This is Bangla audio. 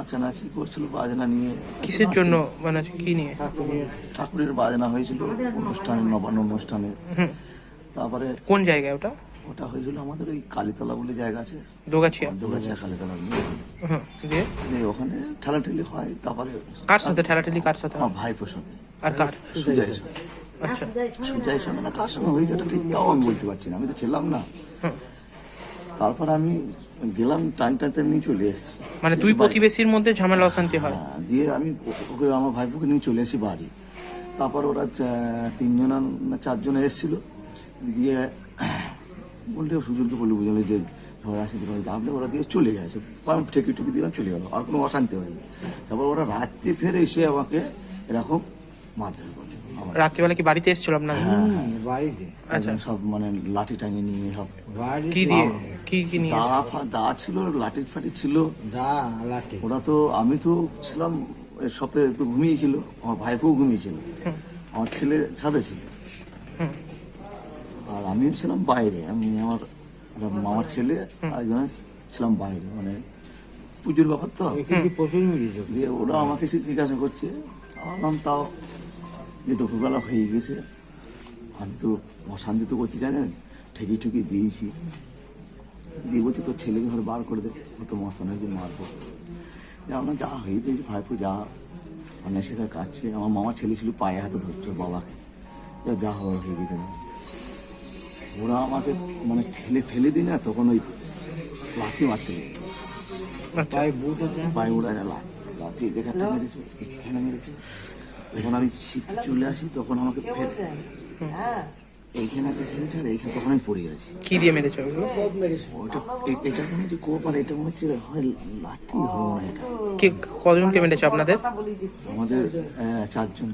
নাচানাচি করছিল বাজনা নিয়ে। কিসের জন্য মানে কি নিয়ে? ঠাকুরের বাজনা হয়েছিল অনুষ্ঠানে নবান্ন অনুষ্ঠানে। তারপরে কোন জায়গায় ওটা? ওটা হয়েছিল আমাদের ওই কালীতলা বলে জায়গা আছে। দোগাছিয়া। দোগাছিয়া কালীতলা ওখানে ঠেলাঠেলি হয় তারপরে কার সাথে? ঠেলাঠেলি কার সাথে? আমার ভাইপোর সাথে। আর কার? সুজয়ের সাথে। আচ্ছা। সুজয়ের সঙ্গে না কার সঙ্গে হয়েছে ওটা ঠিক তাও আমি বলতে পারছি না আমি তো ছিলাম না। তারপর আমি গেলাম টাইম টাইমতে নিয়ে চলে এসেছি। মানে দুই প্রতিবেশীর মধ্যে ঝামেলা অশান্তি হয়? হ্যাঁ, দিয়ে আমি ওকে আমার ভাইপোকে নিয়ে চলে এসেছি বাড়ি। তারপর ওরা তিনজন না চারজন এসেছিল। দিয়ে বললে সুজনকে বলে বুঝালো যে ঝড় আসে তাহলে ওরা দিয়ে চলে গেছে। আমি ঠেকি টুকি দিলাম চলে গেল। আর কোনো অশান্তি হয়নি। তারপর ওরা রাত্রে ফের এসে আমাকে এরকম মারধর আমার রাত্রিবেলা কি বাড়িতে এসেছিল আপনার? বাড়িতে। আচ্ছা। সব মানে লাঠি টাঙিয়ে নিয়ে সব কি দিয়ে? কি কি নিয়ে? দা দা ছিল লাঠি ফাটি ছিল। দা লাঠি। ওরা তো আমি তো ছিলাম এর সপ্তাহে তো ঘুমিয়েছিল আমার ভাইপোও ঘুমিয়েছিল। আমার ছেলে ছাদে ছিল। আর আমিও ছিলাম বাইরে আমি আমার মামার ছেলে আর একজনে ছিলাম বাইরে মানে পুজোর ব্যাপার তো। প্রচুর দিয়ে ওরা আমাকে জিজ্ঞাসা করছে আমার নাম তাও যে দুপুরবেলা হয়ে গেছে। আমি তো অশান্তি তো করতে জানেন? ঠেকি ঠুকি দিয়েছি। দিয়ে বলছি তোর ছেলেকে ধরে বার করে দে। ও তো মস্তানের যে মারবো। আমরা যা হয়েছে যে ভাইপো যা। মানে সেটা কাটছে। আমার মামার ছেলে ছিল পায়ে হাতে ধরছে ওর বাবাকে। যা হওয়ার হয়ে গেছে। না ওরা আমাকে মানে ঠেলে ফেলে দিই না তখন ওই লাঠি মারতে আচ্ছা। পায়ে পায়ে ওরা লাঠি যেখানে মেরেছে এখানে মেরেছে। যখন আমি শিখতে চলে আসি তখন আমাকে ফের এইখানে একটা ছেড়েছে আর এইখানে তখন আমি পড়ে আছি। কি দিয়ে মেরেছে ওগুলো? ওইটা এটা মনে হচ্ছে কোপ আর এটা মনে হচ্ছে হয় লাঠি হবে না এটা। কে কজনকে মেরেছে আপনাদের? আমাদের চারজন